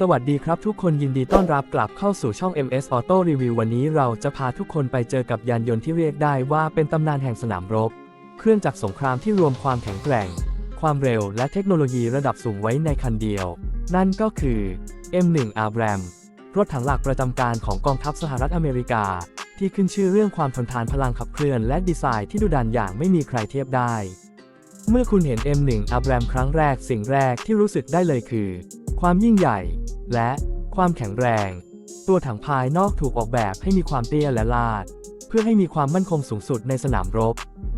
สวัสดีครับทุกคนยินดีต้อนรับกลับเข้าสู่ช่อง MS Auto Review วันนี้เราจะพาทุกคนไปเจอกับยานยนต์ที่เรียกได้ว่าเป็นตำนานแห่งสนามรบ เครื่องจักรสงครามที่รวมความแข็งแกร่ง ความเร็วและเทคโนโลยีระดับสูงไว้ในคันเดียว นั่นก็คือ M1 Abram รถถังหลักประจำการของกองทัพสหรัฐอเมริกา ที่ขึ้นชื่อเรื่องความทนทานพลังขับเคลื่อนและดีไซน์ที่ดุดันอย่างไม่มีใครเทียบได้ เมื่อคุณเห็น M1 Abram ครั้งแรกสิ่งแรกที่รู้สึกได้เลยคือ ความยิ่งใหญ่ และความแข็งแรง ตัวถังภายนอกถูกออกแบบให้มีความเตี้ยและลาด เพื่อให้มีความมั่นคงสูงสุดในสนามรบ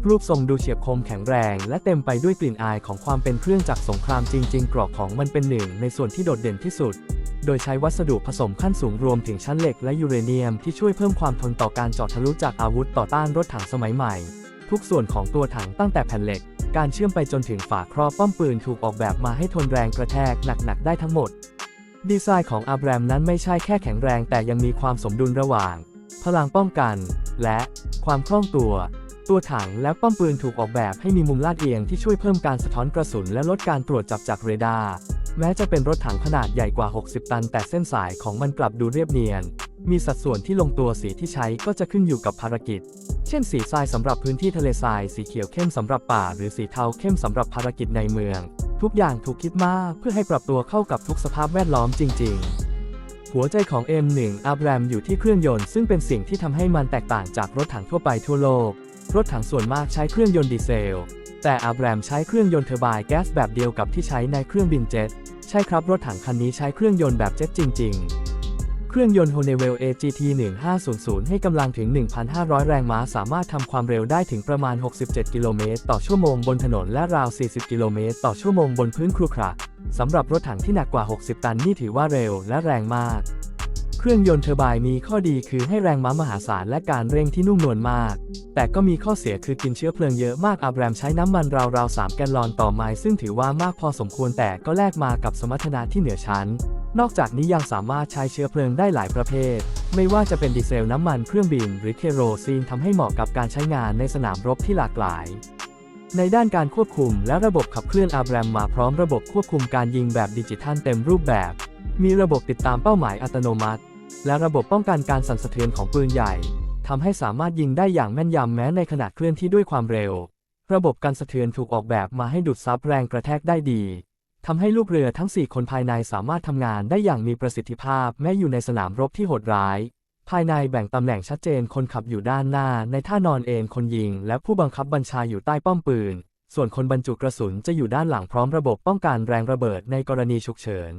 รูปทรงดูเฉียบคมแข็งแรง และเต็มไปด้วยกลิ่นอายของความเป็นเครื่องจักรสงครามจริง ๆ กรอบของมันเป็นหนึ่งในส่วนที่โดดเด่นที่สุด โดยใช้วัสดุผสมขั้นสูงรวมถึงชั้นเหล็กและยูเรเนียมที่ช่วยเพิ่มความทนต่อการเจาะทะลุจากอาวุธต่อต้านรถถังสมัยใหม่ ทุกส่วนของตัวถังตั้งแต่แผ่นเหล็กการเชื่อมไปจนถึงฝาครอบป้อมปืนถูกออกแบบมาให้ทนแรงกระแทกหนักๆได้ทั้งหมด ดีไซน์ของอับแรมนั้นไม่ใช่แค่แข็งแรงแต่ยังมีความสมดุลระหว่าง พลังป้องกัน และความคล่องตัว ตัวถังและป้อมปืนถูกออกแบบให้มีมุมลาดเอียงที่ช่วยเพิ่มการสะท้อนกระสุนและลดการตรวจจับจากเรดาร์ แม้จะเป็นรถถังขนาดใหญ่กว่า 60 ตัน แต่เส้นสายของมันกลับดูเรียบเนียน มีสัดส่วนที่ลงตัวสีที่ใช้ก็จะขึ้นอยู่กับภารกิจ เช่น สีทรายสำหรับพื้นที่ทะเลทราย สีเขียวเข้มสำหรับป่า หรือสีเทาเข้มสำหรับภารกิจในเมือง ทุกอย่างถูกคิดมาเพื่อให้ปรับตัวเข้ากับทุกสภาพแวดล้อมจริง ๆ หัวใจของ M1 Abram อยู่ที่เครื่องยนต์ซึ่งเป็นสิ่งที่ทำให้มันแตกต่างจากรถถังทั่วไปทั่วโลก รถถังส่วนมากใช้เครื่องยนต์ดีเซล แต่ Abram ใช้เครื่องยนต์เทอร์ไบน์แก๊สแบบเดียวกับที่ใช้ในเครื่องบินเจ็ต ใช่ครับรถถังคันนี้ใช้เครื่องยนต์แบบเจ็ตจริง ๆ ครื่องยนต์ Honeywell AGT 1500 ให้กำลังถึง 1,500 แรงม้า สามารถทำความเร็วได้ถึงประมาณ 67 กิโลเมตรต่อชั่วโมงบนถนนและราว 40 กิโลเมตรต่อชั่วโมงบนพื้นครุขระสำหรับรถถังที่หนักกว่า 60 ตันนี่ถือว่าเร็วและแรงมาก เครื่องยนต์เทอร์ไบน์มีข้อดีคือให้แรงม้ามหาศาลและการเร่งที่นุ่มนวลมาก แต่ก็มีข้อเสียคือกินเชื้อเพลิงเยอะมากอับแรมใช้น้ำมันราวๆ3แกลลอนต่อไมล์ซึ่งถือว่ามากพอสมควรแต่ก็แลกมากับสมรรถนะที่เหนือชั้น นอกจากนี้ยังสามารถใช้เชื้อเพลิงได้หลายประเภท ไม่ว่าจะเป็นดีเซลน้ำมันเครื่องบินหรือเคโรซีนทำให้เหมาะกับการใช้งานในสนามรบที่หลากหลาย ในด้านการควบคุมและระบบขับเคลื่อนอับแรมมาพร้อมระบบควบคุมการยิงแบบดิจิทัลเต็มรูปแบบ มีระบบติดตามเป้าหมายอัตโนมัติ และระบบป้องกันการสั่นสะเทือนของปืนใหญ่ทำให้สามารถยิงได้อย่างแม่นยำแม้ในขณะเคลื่อนที่ด้วยความเร็ว ระบบการสะเทือนถูกออกแบบมาให้ดูดซับแรงกระแทกได้ดี ทำให้ลูกเรือทั้ง 4 คนภายในสามารถทำงานได้อย่างมีประสิทธิภาพแม้อยู่ในสนามรบที่โหดร้าย ภายในแบ่งตำแหน่งชัดเจนคนขับอยู่ด้านหน้า ในท่านอนเอนคนยิง และผู้บังคับบัญชาอยู่ใต้ป้อมปืน ส่วนคนบรรจุกระสุนจะอยู่ด้านหลังพร้อมระบบป้องกันแรงระเบิดในกรณีฉุกเฉิน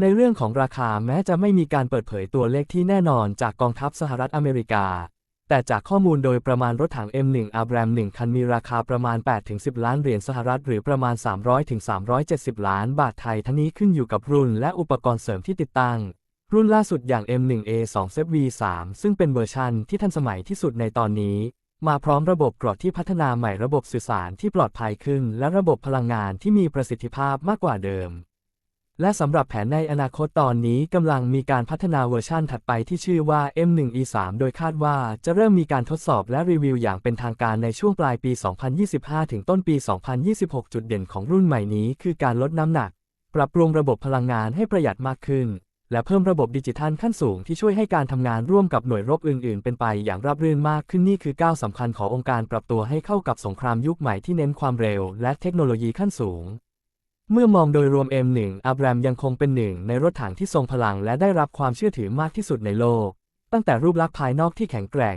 ในเรื่องของราคาแม้จะไม่มีการเปิดเผยตัวเลขที่แน่นอนจากกองทัพสหรัฐอเมริกา แต่จากข้อมูลโดยประมาณรถถัง M1 Abram 1 คันมีราคาประมาณ 8-10 ล้านเหรียญสหรัฐหรือประมาณ 300-370 ล้านบาทไทย ทั้งนี้ขึ้นอยู่กับรุ่นและอุปกรณ์เสริมที่ติดตั้ง รุ่นล่าสุดอย่าง M1A2 Set V3 ซึ่งเป็นเวอร์ชันที่ทันสมัยที่สุดในตอนนี้ มาพร้อมระบบกรดที่พัฒนาใหม่ระบบสื่อสารที่ปลอดภัยขึ้น และระบบพลังงานที่มีประสิทธิภาพมากกว่าเดิม และสำหรับแผนในอนาคตตอนนี้กำลังมีการพัฒนาเวอร์ชั่นถัดไปที่ชื่อว่า M1E3 โดยคาดว่าจะเริ่มมีการทดสอบและรีวิวอย่างเป็นทางการในช่วงปลายปี 2025 ถึงต้นปี 2026 จุดเด่นของรุ่นใหม่นี้คือการลดน้ำหนัก ปรับปรุงระบบพลังงานให้ประหยัดมากขึ้น และเพิ่มระบบดิจิทัลขั้นสูงที่ช่วยให้การทำงานร่วมกับหน่วยรบอื่น ๆ เป็นไปอย่างราบรื่นมากขึ้นนี่คือก้าวสำคัญขององค์การปรับตัวให้เข้ากับสงครามยุคใหม่ที่เน้นความเร็ว และเทคโนโลยีขั้นสูง เมื่อมองโดยรวม M1 อับแรมยังคงเป็นหนึ่งในรถถังที่ทรงพลังและได้รับความเชื่อถือมากที่สุดในโลก ตั้งแต่รูปลักษณ์ภายนอกที่แข็งแกร่ง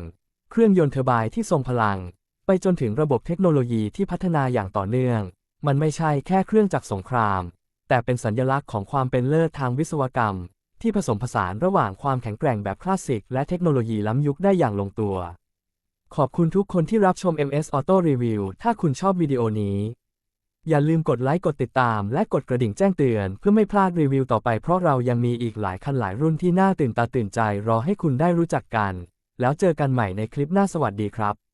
เครื่องยนต์เทอร์ไบน์ที่ทรงพลัง ไปจนถึงระบบเทคโนโลยีที่พัฒนาอย่างต่อเนื่อง มันไม่ใช่แค่เครื่องจักรสงคราม แต่เป็นสัญลักษณ์ของความเป็นเลิศทางวิศวกรรม ที่ผสมผสานระหว่างความแข็งแกร่งแบบคลาสสิกและเทคโนโลยีล้ำยุคได้อย่างลงตัว ขอบคุณทุกคนที่รับชม MS Auto Review ถ้าคุณชอบวิดีโอนี้ อย่าลืมกดไลค์กดติดตาม และกดกระดิ่งแจ้งเตือน เพื่อไม่พลาดรีวิวต่อไปเพราะเรายังมีอีกหลายคันหลายรุ่นที่น่าตื่นตาตื่นใจรอให้คุณได้รู้จักกัน แล้วเจอกันใหม่ในคลิปหน้าสวัสดีครับ